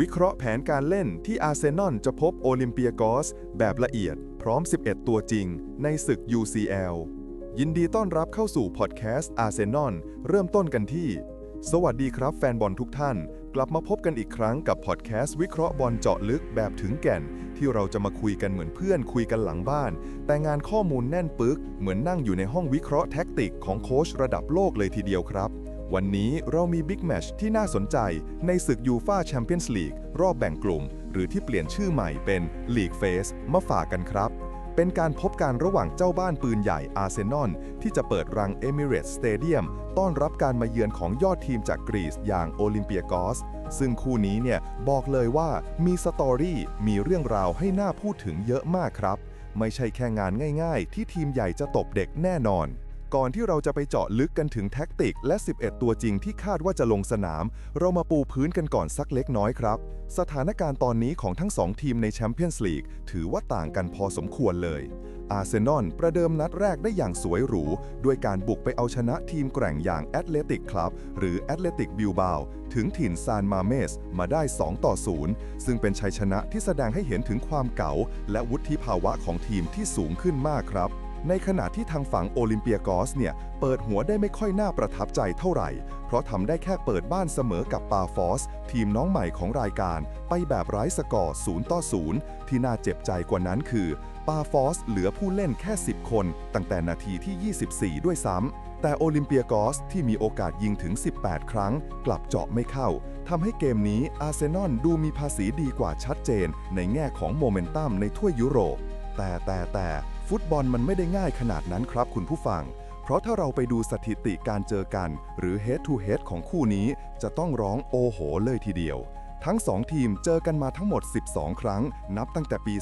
วิเคราะห์แผนการเล่นที่อาร์เซนอลจะพบโอลิมเปียกอสแบบละเอียด พร้อม 11 ตัวจริง ในศึก UCL ยินดีต้อนรับเข้าสู่พอดแคสต์อาร์เซนอลเริ่มต้นกันที่ สวัสดีครับแฟนบอลทุกท่าน กลับมาพบกันอีกครั้งกับพอดแคสต์วิเคราะห์บอลเจาะลึกแบบถึงแก่น ที่เราจะมาคุยกันเหมือนเพื่อนคุยกันหลังบ้าน แต่งานข้อมูลแน่นปึก เหมือนนั่งอยู่ในห้องวิเคราะห์แท็กติกของโค้ชระดับโลกเลยทีเดียวครับ วันนี้เรามีบิ๊กแมชที่น่าสนใจในศึกยูฟาแชมเปี้ยนส์ลีกรอบแบ่งกลุ่ม หรือที่เปลี่ยนชื่อใหม่เป็นลีกเฟสมาฝากกันครับ เป็นการพบกันระหว่างเจ้าบ้านปืนใหญ่อาร์เซนอลที่จะเปิดรังเอมิเรตสเตเดียมต้อนรับการมาเยือนของยอดทีมจากกรีซอย่างโอลิมเปียกอส ซึ่งคู่นี้เนี่ยบอกเลยว่ามีสตอรี่มีเรื่องราวให้น่าพูดถึงเยอะมากครับ ไม่ใช่แค่งานง่าย ๆ ที่ทีมใหญ่จะตบเด็กแน่นอน ก่อนที่เราจะไปเจาะลึกกันถึงแท็กติกและ 11 ตัวจริงที่คาดว่าจะลงสนาม เรามาปูพื้นกันก่อนสักเล็กน้อยครับ สถานการณ์ตอนนี้ของทั้ง 2 ทีมในแชมเปี้ยนส์ลีกถือว่าต่างกันพอสมควรเลย อาร์เซนอลประเดิมนัดแรกได้อย่างสวยหรู ด้วยการบุกไปเอาชนะทีมแกร่งอย่างแอตเลติกคลับ หรือแอตเลติกบิลบาถึงถิ่นซานมาเมสมาได้ 2 ต่อ 0 ซึ่งเป็นชัยชนะที่แสดงให้เห็นถึงความเก๋าและวุฒิภาวะของทีมที่สูงขึ้นมากครับ ในขณะที่ทางฝั่งโอลิมเปียกอสเนี่ย เปิดหัวได้ไม่ค่อยน่าประทับใจเท่าไหร่ เพราะทำได้แค่เปิดบ้านเสมอกับปาฟอส ทีมน้องใหม่ของรายการ ไปแบบไร้สกอร์0ต่อ0ที่น่าเจ็บใจกว่านั้นคือ ปาฟอสเหลือผู้เล่นแค่ 10 คน ตั้งแต่นาทีที่ 24 ด้วยซ้ำแต่โอลิมเปียกอสที่มีโอกาสยิงถึง 18 ครั้ง กลับเจาะไม่เข้าทำให้เกมนี้อาร์เซนอลดูมีภาษีดีกว่าชัดเจน ในแง่ของโมเมนตัมในทั่วยุโรป แต่แต่แต่ ฟุตบอลมันไม่ได้ง่ายขนาดนั้นครับคุณผู้ฟัง เพราะถ้าเราไปดูสถิติการเจอกัน หรือ head to head ของคู่นี้จะต้องร้องโอโหเลยทีเดียว ทั้ง 2 ทีมเจอกันมาทั้งหมด 12 ครั้ง นับตั้งแต่ปี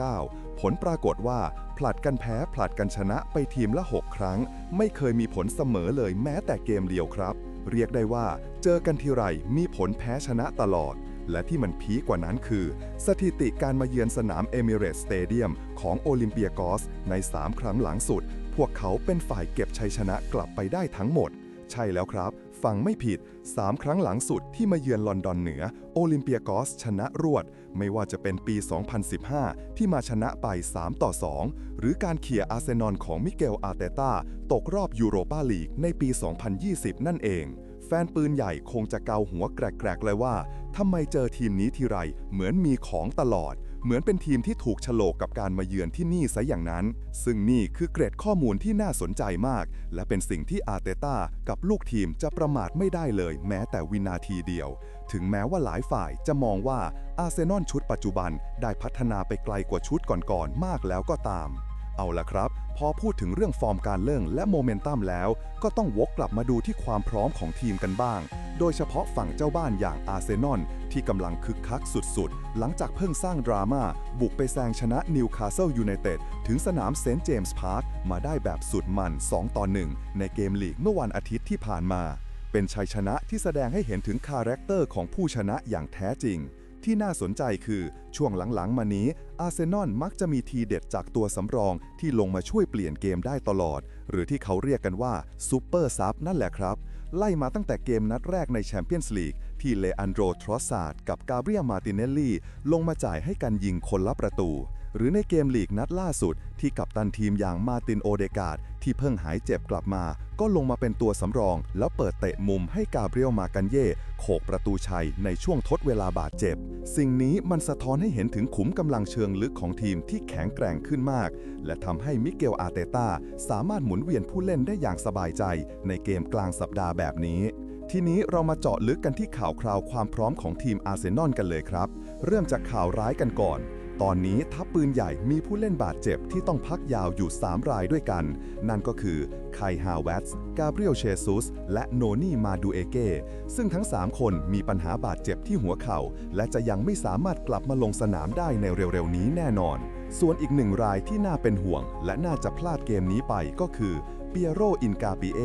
2009 ผลปรากฏว่า ผลัดกันแพ้ผลัดกันชนะไปทีมละ 6 ครั้ง ไม่เคยมีผลเสมอเลยแม้แต่เกมเดียวครับ เรียกได้ว่า เจอกันทีไรมีผลแพ้ชนะตลอด และที่มันพีกว่านั้นคือ สถิติการมาเยือนสนามเอมิเรตสเตเดียมของโอลิมเปียกอสใน 3 ครั้งหลังสุด พวกเขาเป็นฝ่ายเก็บชัยชนะกลับไปได้ทั้งหมด ใช่แล้วครับ ฟังไม่ผิด 3 ครั้งหลังสุดที่มาเยือนลอนดอนเหนือ โอลิมเปียกอสชนะรวด ไม่ว่าจะเป็นปี 2015 ที่มาชนะไป 3 ต่อ 2 หรือการเขี่ยอาร์เซนอลของมิเกลอาร์เตต้าตกรอบยูโรปาลีกในปี 2020 นั่นเอง ฟนปืนใหญ่คงจะเกาหัวแกรกๆเลยว่าทำไมเจอทีมนี้ทีไร เหมือนมีของตลอด เหมือนเป็นทีมที่ถูกฉลกกับการมาเยือนที่นี่ซะอย่างนั้น ซึ่งนี่คือเกร็ดข้อมูลที่น่าสนใจมาก และเป็นสิ่งที่อาเตต้ากับลูกทีมจะประมาทไม่ได้เลย แม้แต่วินาทีเดียว ถึงแม้ว่าหลายฝ่ายจะมองว่าอาร์เซนอลชุดปัจจุบันได้พัฒนาไปไกลกว่าชุดก่อนๆมากแล้วก็ตาม เอาละครับ พอพูดถึงเรื่องฟอร์มการเล่นและโมเมนตัมแล้ว ก็ต้องวกกลับมาดูที่ความพร้อมของทีมกันบ้าง โดยเฉพาะฝั่งเจ้าบ้านอย่างอาร์เซนอลที่กำลังคึกคักสุดๆ หลังจากเพิ่งสร้างดราม่า บุกไปแซงชนะนิวคาสเซิลยูไนเต็ดถึงสนามเซนต์เจมส์พาร์คมาได้แบบสุดมัน 2 ต่อ 1 ในเกมลีกเมื่อวันอาทิตย์ที่ผ่านมา เป็นชัยชนะที่แสดงให้เห็นถึงคาแรคเตอร์ของผู้ชนะอย่างแท้จริง ที่น่าสนใจคือช่วงหลังๆ มานี้ อาร์เซนอลมักจะมีทีเด็ดจากตัวสำรองที่ลงมาช่วยเปลี่ยนเกมได้ตลอด หรือที่เขาเรียกกันว่าซูเปอร์ซับนั่นแหละครับ ไล่มาตั้งแต่เกมนัดแรกในแชมเปี้ยนส์ลีกที่เลอันโดรทรอสซาร์ดกับกาเบรียลมาติเนลลี่ ลงมาจ่ายให้กันยิงคนละประตู หรือในเกมลีกนัดล่าสุด ที่กัปตันทีมอย่างมาตินโอเดกาดที่เพิ่งหายเจ็บกลับมา ก็ลงมาเป็นตัวสำรอง แล้วเปิดเตะมุมให้กาเบรียลมากันเย่โขกประตูชัยในช่วงทดเวลาบาดเจ็บ สิ่งนี้มันสะท้อนให้เห็นถึงขุมกำลังเชิงลึกของทีมที่แข็งแกร่งขึ้นมาก และทำให้มิเกลอารเตต้าสามารถหมุนเวียนผู้เล่นได้อย่างสบายใจ ในเกมกลางสัปดาห์แบบนี้ทีนี้เรามาเจาะลึกกันที่ข่าวคราวความพร้อมของทีมอาร์เซนอลกันเลยครับ เริ่มจากข่าวร้ายกันก่อน ตอนนี้ทัพปืนใหญ่มีผู้เล่นบาดเจ็บที่ต้องพักยาวอยู่ 3 รายด้วยกัน นั่นก็คือไคฮาวเวตส์กาเบรียลเชซุส และโนนี่มาดูเอเก้ ซึ่งทั้ง 3 คนมีปัญหาบาดเจ็บที่หัวเข่า และจะยังไม่สามารถกลับมาลงสนามได้ในเร็วๆ นี้แน่นอน ส่วนอีกหนึ่งรายที่น่าเป็นห่วง และน่าจะพลาดเกมนี้ไปก็คือเปียโรอินกาปิเอ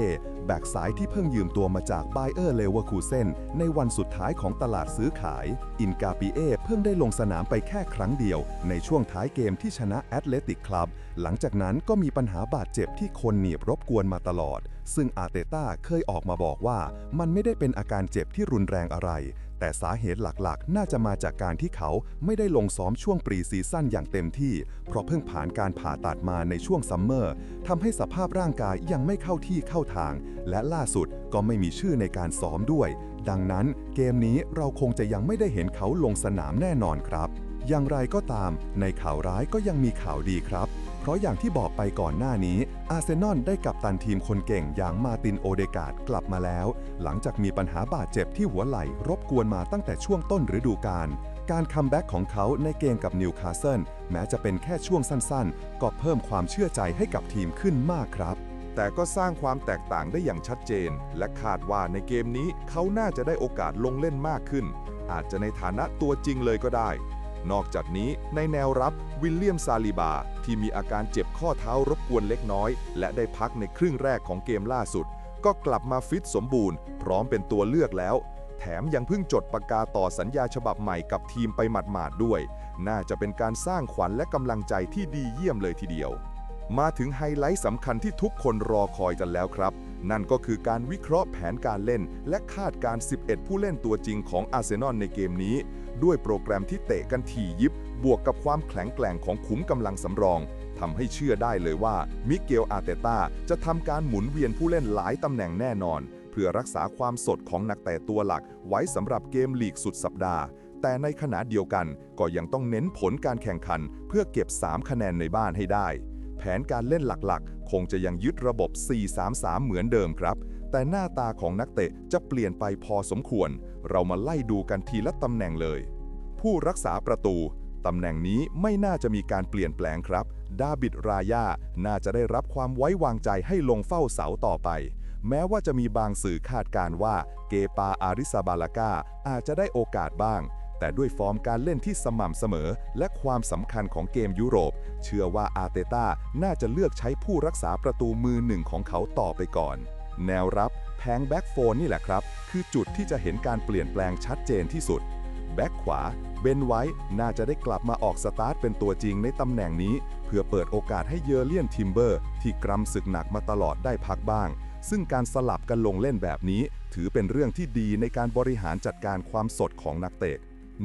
แบกสายที่เพิ่งยืมตัวมาจากไบเออร์เลเวอร์คูเซนในวันสุดท้ายของตลาดซื้อขาย อินกาปิเอเพิ่งได้ลงสนามไปแค่ครั้งเดียว ในช่วงท้ายเกมที่ชนะแอตเลติกคลับ หลังจากนั้นก็มีปัญหาบาดเจ็บที่คนหนีบรบกวนมาตลอด ซึ่งอาเตต้าเคยออกมาบอกว่ามันไม่ได้เป็นอาการเจ็บที่รุนแรงอะไร แต่สาเหตุหลักๆ น่าจะมาจากการที่เขาไม่ได้ลงซ้อมช่วงปรีซีซั่นอย่างเต็มที่ เพราะเพิ่งผ่านการผ่าตัดมาในช่วงซัมเมอร์ทำให้สภาพร่างกายยังไม่เข้าที่เข้าทาง และล่าสุดก็ไม่มีชื่อในการซ้อมด้วย ดังนั้นเกมนี้เราคงจะยังไม่ได้เห็นเขาลงสนามแน่นอนครับ อย่างไรก็ตาม ในข่าวร้ายก็ยังมีข่าวดีครับ ราะอย่างที่บอกไปก่อนหน้านี้อาร์เซนอลได้กัปตันทีมคนเก่งอย่างมาตินโอเดกาดกลับมาแล้ว หลังจากมีปัญหาบาดเจ็บที่หัวไหล่รบกวนมาตั้งแต่ช่วงต้นฤดูกาลการคัมแบ็กของเขาในเกมกับนิวคาสเซิลแม้จะเป็นแค่ช่วงสั้นๆ ก็เพิ่มความเชื่อใจให้กับทีมขึ้นมากครับ แต่ก็สร้างความแตกต่างได้อย่างชัดเจน และคาดว่าในเกมนี้เขาน่าจะได้โอกาสลงเล่นมากขึ้น อาจจะในฐานะตัวจริงเลยก็ได้ นอกจากนี้ในแนวรับวิลเลียมซาลิบา ที่มีอาการเจ็บข้อเท้ารบกวนเล็กน้อย และได้พักในครึ่งแรกของเกมล่าสุด ก็กลับมาฟิตสมบูรณ์ พร้อมเป็นตัวเลือกแล้ว แถมยังเพิ่งจดประกาต่อสัญญาฉบับใหม่กับทีมไปหมาดๆด้วย น่าจะเป็นการสร้างขวัญและกำลังใจที่ดีเยี่ยมเลยทีเดียว มาถึงไฮไลท์สำคัญที่ทุกคนรอคอยกันแล้วครับ นั่นก็คือการวิเคราะห์แผนการเล่น และคาดการ 11 ผู้เล่นตัวจริงของอาร์เซนอลในเกมนี้ ด้วยโปรแกรมที่เตะกันถี่ยิบบวกกับความแข็งแกร่งของขุมกำลังสำรองทำให้เชื่อได้เลยว่ามิเกลอาเตต้าจะทำการหมุนเวียนผู้เล่นหลายตำแหน่งแน่นอน เพื่อรักษาความสดของนักเตะตัวหลักไว้สำหรับเกมลีกสุดสัปดาห์ แต่ในขณะเดียวกันก็ยังต้องเน้นผลการแข่งขัน เพื่อเก็บ 3 คะแนนในบ้านให้ได้ แผนการเล่นหลักๆ คงจะยังยึดระบบ 4-3-3 เหมือนเดิมครับ แต่หน้าตาของนักเตะจะเปลี่ยนไปพอสมควร เรามาไล่ดูกันทีละตำแหน่งเลย ผู้รักษาประตู ตำแหน่งนี้ไม่น่าจะมีการเปลี่ยนแปลงครับ ดาบิดรายา น่าจะได้รับความไว้วางใจให้ลงเฝ้าเสาต่อไป แม้ว่าจะมีบางสื่อคาดการ์ว่าเกปาอาริซาบาลากาอาจจะได้โอกาสบ้างแต่ด้วยฟอร์มการเล่นที่สม่ำเสมอ และความสำคัญของเกมยุโรป เชื่อว่าอาเตต้าน่าจะเลือกใช้ผู้รักษาประตูมือหนึ่งของเขาต่อไปก่อน แนวรับแพงแบ็กโฟนนี่แหละครับ คือจุดที่จะเห็นการเปลี่ยนแปลงชัดเจนที่สุด แบ็กขวาเบนไว้น่าจะได้กลับมาออกสตาร์ทเป็นตัวจริงในตำแหน่งนี้ เพื่อเปิดโอกาสให้เยอร์เลียนทิมเบอร์ ที่กรำศึกหนักมาตลอดได้พักบ้าง ซึ่งการสลับกันลงเล่นแบบนี้ ถือเป็นเรื่องที่ดีในการบริหารจัดการความสดของนักเตะ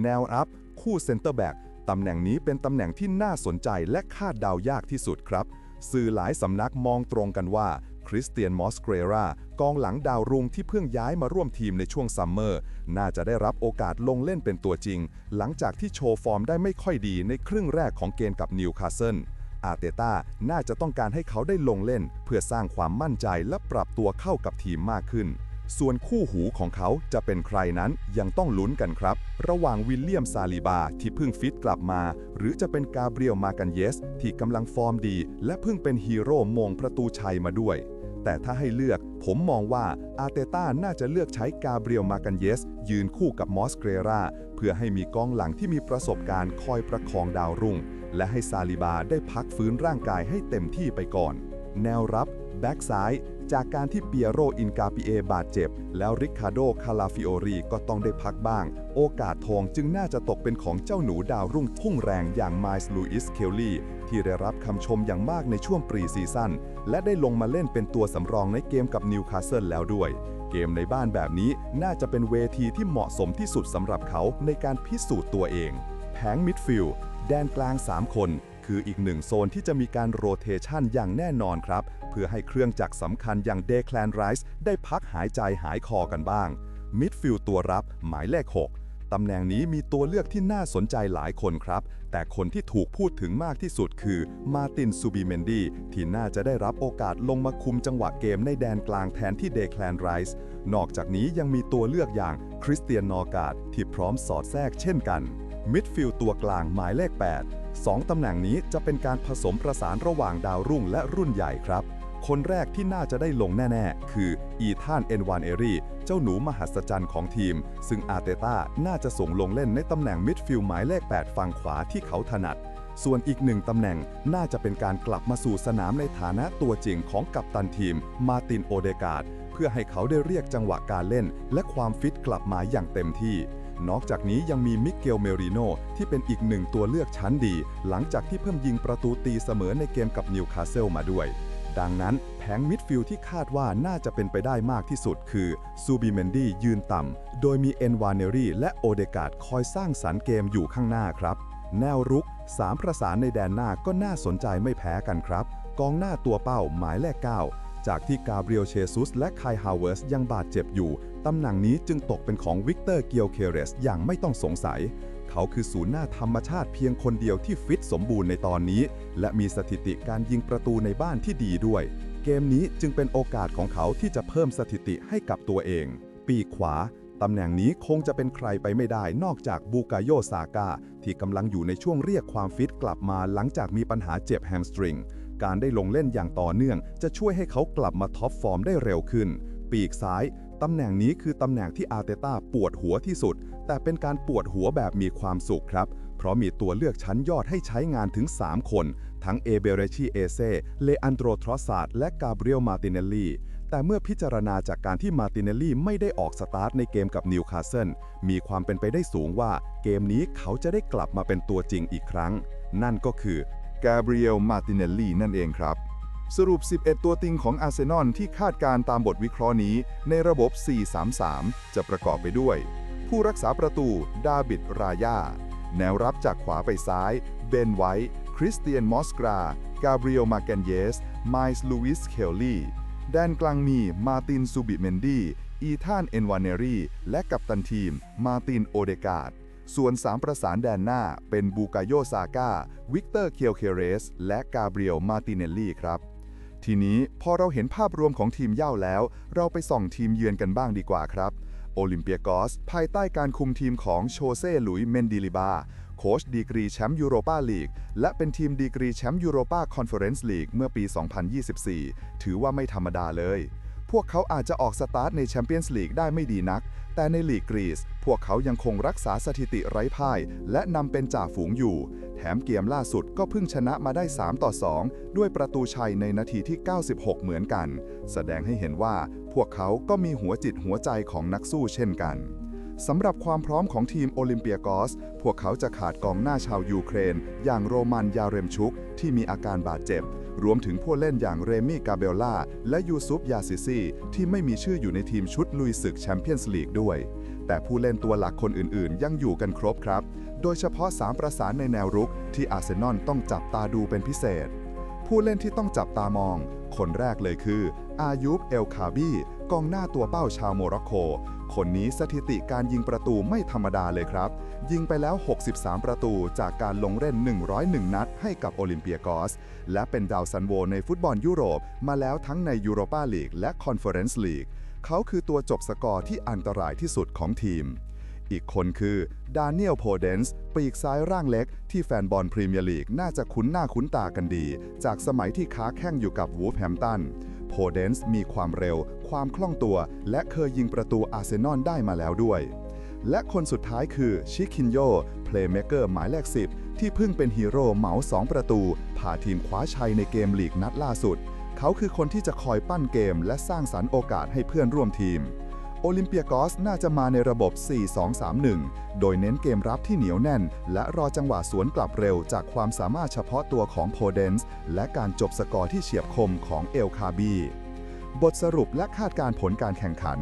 แนวอัพคู่เซนเตอร์แบ็กตำแหน่งนี้เป็นตำแหน่งที่น่าสนใจและคาดเดายากที่สุดครับ สื่อหลายสำนักมองตรงกันว่า ริสเตียนมอสเกรรากองหลังดาวรุ่งที่เพิ่งย้ายมาร่วมทีมในช่วงซัมเมอร์ น่าจะได้รับโอกาสลงเล่นเป็นตัวจริง หลังจากที่โชว์ฟอร์มได้ไม่ค่อยดีในครึ่งแรกของเกมกับนิวคาสเซิลอาเตต้าน่าจะต้องการให้เขาได้ลงเล่น เพื่อสร้างความมั่นใจและปรับตัวเข้ากับทีมมากขึ้น ส่วนคู่หูของเขาจะเป็นใครนั้นยังต้องลุ้นกันครับ ระหว่างวิลเลียมซาลิบาที่เพิ่งฟิตกลับมา หรือจะเป็นกาเบรียลมากันเยส ที่กำลังฟอร์มดี และเพิ่งเป็นฮีโร่มงประตูชัยมาด้วย แต่ถ้าให้เลือก ผมมองว่าอาเตต้าน่าจะเลือกใช้กาเบรียลมากันเยส ยืนคู่กับมอสเกรราเพื่อให้มีกองหลังที่มีประสบการณ์คอยประคองดาวรุ่ง และให้ซาลิบาได้พักฟื้นร่างกายให้เต็มที่ไปก่อน แนวรับ แบ็กซ้ายจากการที่เปียโรอินกาปิเอบาดเจ็บ แล้วริคาโดคาลาฟิโอรีก็ต้องได้พักบ้าง โอกาสทองจึงน่าจะตกเป็นของเจ้าหนูดาวรุ่งพุ่งแรงอย่างไมล์ลูอิสเคลลี่ที่ได้รับคำชมอย่างมากในช่วงปรีซีซั่นและได้ลงมาเล่นเป็นตัวสำรองในเกมกับนิวคาสเซิลแล้วด้วย เกมในบ้านแบบนี้น่าจะเป็นเวทีที่เหมาะสมที่สุดสำหรับเขาในการพิสูจน์ตัวเอง แผงมิดฟิลด์แดนกลาง 3 คน คืออีกหนึ่งโซนที่จะมีการโรเทชันอย่างแน่นอนครับ เพื่อให้เครื่องจักรสำคัญอย่างเดคลนไรส์ได้พักหายใจหายคอกันบ้างมิดฟิลด์ตัวรับหมายเลข 6 ตำแหน่งนี้มีตัวเลือกที่น่าสนใจหลายคนครับ แต่คนที่ถูกพูดถึงมากที่สุดคือมาตินซูบิเมนดีที่น่าจะได้รับโอกาสลงมาคุมจังหวะเกมในแดนกลางแทนที่เดคลนไรส์นอกจากนี้ยังมีตัวเลือกอย่างคริสเตียนนอร์กาดที่พร้อมสอดแทรกเช่นกัน มิดฟิลด์ตัวกลางหมายเลข 8 2 ตำแหน่งนี้จะเป็นการผสมประสานระหว่างดาวรุ่งและรุ่นใหญ่ครับ คนแรกที่น่าจะได้ลงแน่ ๆ คืออีธานเอ็นวานเอรีเจ้าหนูมหัศจรรย์ของทีม ซึ่งอาร์เตต้าน่าจะส่งลงเล่นในตำแหน่งมิดฟิลด์หมายเลข 8 ฝั่งขวาที่เขาถนัด ส่วนอีกหนึ่งตำแหน่งน่าจะเป็นการกลับมาสู่สนามในฐานะตัวจริงของกัปตันทีม มาตินโอเดกาดเพื่อให้เขาได้เรียกจังหวะการเล่น และความฟิตกลับมาอย่างเต็มที่นอกจากนี้ยังมีมิเกลเมริโนที่เป็นอีกหนึ่งตัวเลือกชั้นดี หลังจากที่เพิ่มยิงประตูตีเสมอในเกมกับนิวคาสเซิลมาด้วย ดังนั้นแผงมิดฟิลด์ที่คาดว่าน่าจะเป็นไปได้มากที่สุดคือซูบิเมนดี้ยืนต่ำ โดยมีเอ็นวานเนรีและโอเดกาดคอยสร้างสรรค์เกมอยู่ข้างหน้าครับ แนวรุก 3 ประสานในแดนหน้าก็น่าสนใจไม่แพ้กันครับ กองหน้าตัวเป้าหมายเลข 9 จากที่กาเบรียลเชซุสและไคฮาวเวิร์สยังบาดเจ็บอยู่ ตำแหน่งนี้จึงตกเป็นของวิกเตอร์เกียวเคเรสอย่างไม่ต้องสงสัย เขาคือศูนย์หน้าธรรมชาติเพียงคนเดียวที่ฟิตสมบูรณ์ในตอนนี้ และมีสถิติการยิงประตูในบ้านที่ดีด้วย เกมนี้จึงเป็นโอกาสของเขาที่จะเพิ่มสถิติให้กับตัวเอง ปีขวาตำแหน่งนี้คงจะเป็นใครไปไม่ได้นอกจากบูกาโยซากาที่กำลังอยู่ในช่วงเรียกความฟิตกลับมาหลังจากมีปัญหาเจ็บแฮมสตริง การได้ลงเล่นอย่างต่อเนื่อง จะช่วยให้เขากลับมาท็อปฟอร์มได้เร็วขึ้น ปีกซ้ายตำแหน่งนี้คือตำแหน่งที่อาร์เตต้าปวดหัวที่สุด แต่เป็นการปวดหัวแบบมีความสุขครับ เพราะมีตัวเลือกชั้นยอดให้ใช้งานถึง 3 คน ทั้งเอเบเรชิเอเซเลอันโดรทรอสซาดและกาเบรียลมาติเนลลีแต่เมื่อพิจารณาจากการที่มาติเนลลี่ไม่ได้ออกสตาร์ทในเกมกับนิวคาสเซิลมีความเป็นไปได้สูงว่าเกมนี้เขาจะได้กลับมาเป็นตัวจริงอีกครั้ง นั่นก็คือกาเบรียลมาติเนลลี่นั่นเองครับ สรุป 11 ตัวติงของอาร์เซนอลที่คาดการตามบทวิเคราะห์นี้ในระบบ 4-3-3 จะประกอบไปด้วย ผู้รักษาประตูดาบิดรายา แนวรับจากขวาไปซ้าย เบนไวท์คริสเตียนมอสกรากาเบรียลมาแกนเยสไมส์ลูวิสเคลลี่แดนกลางมีมาตินซูบิเมนดีอีธานเอนวานเนรีและกัปตันทีม มาตินโอเดกาดส่วน 3 ประสานแดนหน้าเป็นบูกาโยซาก้า วิกเตอร์เคียวเคเรส และกาเบรียลมาติเนลลี่ครับ ทีนี้พอเราเห็นภาพรวมของทีมเย่าแล้ว เราไปส่องทีมเยือนกันบ้างดีกว่าครับ โอลิมเปียกอส ภายใต้การคุมทีมของโชเซ่หลุยเมนดิลิบา โค้ชดีกรีแชมป์ยูโรปาลีก และเป็นทีมดีกรีแชมป์ยูโรปาคอนเฟอเรนซ์ลีกเมื่อปี 2024 ถือว่าไม่ธรรมดาเลย พวกเขาอาจจะออกสตาร์ทในแชมเปี้ยนส์ลีกได้ไม่ดีนัก แต่ในลีกกรีซพวกเขายังคงรักษาสถิติไร้พ่าย และนำเป็นจ่าฝูงอยู่ แถมเกมล่าสุดก็เพิ่งชนะมาได้ 3 ต่อ 2 ด้วยประตูชัยในนาทีที่ 96 เหมือนกัน แสดงให้เห็นว่าพวกเขาก็มีหัวจิตหัวใจของนักสู้เช่นกันสำหรับความพร้อมของทีมโอลิมเปียกอส พวกเขาจะขาดกองหน้าชาวยูเครน อย่างโรมันยาเรมชุก ที่มีอาการบาดเจ็บ รวมถึงผู้เล่นอย่างเรมี่กาเบลล่าและยูซุปยาซิซีที่ไม่มีชื่ออยู่ในทีมชุดลุยศึกแชมเปี้ยนส์ลีกด้วย แต่ผู้เล่นตัวหลักคนอื่นๆ ยังอยู่กันครบครับ โดยเฉพาะ 3 ประสานในแนวรุกที่อาร์เซนอลต้องจับตาดูเป็นพิเศษ ผู้เล่นที่ต้องจับตามอง คนแรกเลยคืออายุบเอลคาบี กองหน้าตัวเป้าชาวโมร็อกโก คนนี้สถิติการยิงประตูไม่ธรรมดาเลยครับ ยิงไปแล้ว 63 ประตูจากการลงเล่น 101 นัดให้กับโอลิมเปียกอส และเป็นดาวซันโวในฟุตบอลยุโรป มาแล้วทั้งในยูโรปาลีกและคอนเฟอเรนซ์ลีก เขาคือตัวจบสกอร์ที่อันตรายที่สุดของทีมอีกคนคือดานิเอลโพเดนส์ปีกซ้ายร่างเล็ก ที่แฟนบอลพรีเมียร์ลีกน่าจะคุ้นหน้าคุ้นตากันดี จากสมัยที่ค้าแข่งอยู่กับวูฟแฮมตัน โพเดนส์มีความเร็ว ความคล่องตัว และเคยยิงประตูอาร์เซนอลได้มาแล้วด้วย และคนสุดท้ายคือชิคินโยเพลย์เมเกอร์หมายเลข10 ที่เพิ่งเป็นฮีโร่เหมา 2 ประตูพาทีมคว้าชัยในเกมลีกนัดล่าสุด เขาคือคนที่จะคอยปั้นเกม และสร้างสรรค์โอกาสให้เพื่อนร่วมทีม โอลิมเปียกอสน่าจะมาในระบบ 4-2-3-1 โดยเน้นเกมรับที่เหนียวแน่น และรอจังหวะสวนกลับเร็วจากความสามารถเฉพาะตัวของโพเดนส์และการจบสกอร์ที่เฉียบคมของเอลคาบีบทสรุปและคาดการณ์ผลการแข่งขัน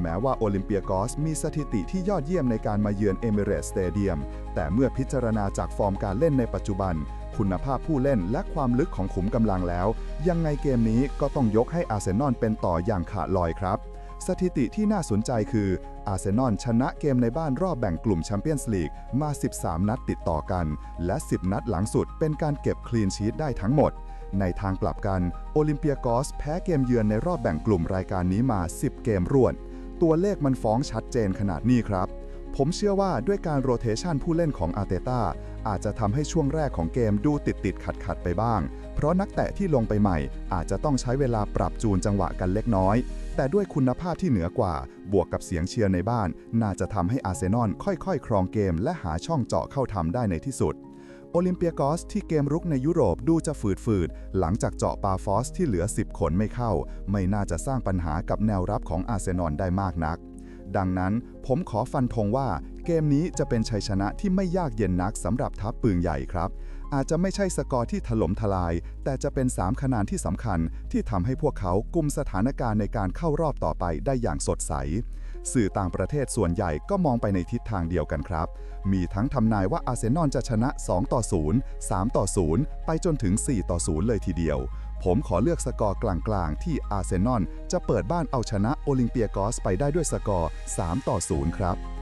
แม้ว่าโอลิมเปียกอสมีสถิติที่ยอดเยี่ยมในการมาเยือนเอมิเรตสเตเดียม แต่เมื่อพิจารณาจากฟอร์มการเล่นในปัจจุบัน คุณภาพผู้เล่นและความลึกของขุมกำลังแล้ว ยังไงเกมนี้ก็ต้องยกให้อาร์เซนอลเป็นต่ออย่างขาดลอยครับ สถิติที่น่าสนใจคืออาร์เซนอลชนะเกมในบ้านรอบแบ่งกลุ่มแชมเปี้ยนส์ลีกมา 13 นัดติดต่อกัน และ 10 นัดหลังสุดเป็นการเก็บคลีนชีตได้ทั้งหมด ในทางกลับกันโอลิมเปียกอสแพ้เกมเยือนในรอบแบ่งกลุ่มรายการนี้มา 10 เกมรวด ตัวเลขมันฟ้องชัดเจนขนาดนี้ครับ ผมเชื่อว่าด้วยการโรเทชันผู้เล่นของอาร์เตต้าอาจจะทำให้ช่วงแรกของเกมดูติดติดขัดขัดไปบ้าง เพราะนักเตะที่ลงไปใหม่ อาจจะต้องใช้เวลาปรับจูนจังหวะกันเล็กน้อย แต่ด้วยคุณภาพที่เหนือกว่า บวกกับเสียงเชียร์ในบ้าน น่าจะทำให้อาร์เซนอลค่อยๆ ครองเกม และหาช่องเจาะเข้าทำได้ในที่สุด โอลิมเปียกอสที่เกมรุกในยุโรปดูจะฝืดๆ หลังจากเจาะปาฟอสที่เหลือ 10 คนไม่เข้า ไม่น่าจะสร้างปัญหากับแนวรับของอาร์เซนอลได้มากนัก ดังนั้นผมขอฟันธงว่า เกมนี้จะเป็นชัยชนะที่ไม่ยากเย็นนักสำหรับทัพปืนใหญ่ครับ อาจจะไม่ใช่สกอร์ที่ถล่มทลาย แต่จะเป็น 3 คะแนนที่สำคัญ ที่ทำให้พวกเขากุมสถานการณ์ในการเข้ารอบต่อไปได้อย่างสดใส สื่อต่างประเทศส่วนใหญ่ก็มองไปในทิศทางเดียวกันครับ มีทั้งทำนายว่าอาร์เซนอลจะชนะ 2 ต่อ 0 3 ต่อ 0 ไปจนถึง 4 ต่อ 0 เลยทีเดียว ผมขอเลือกสกอร์กลางๆ ที่อาร์เซนอลจะเปิดบ้านเอาชนะโอลิมเปียกอสไปได้ด้วยสกอร์ 3 ต่อ 0 ครับ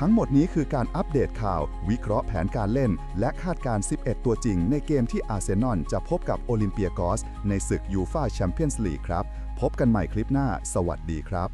ทั้งหมดนี้คือการอัปเดตข่าว วิเคราะห์แผนการเล่น และคาดการณ์11 ตัวจริง ในเกมที่อาร์เซนอลจะพบกับโอลิมเปียกอส ในศึกยูฟาแชมเปี้ยนส์ลีกครับ พบกันใหม่คลิปหน้า สวัสดีครับ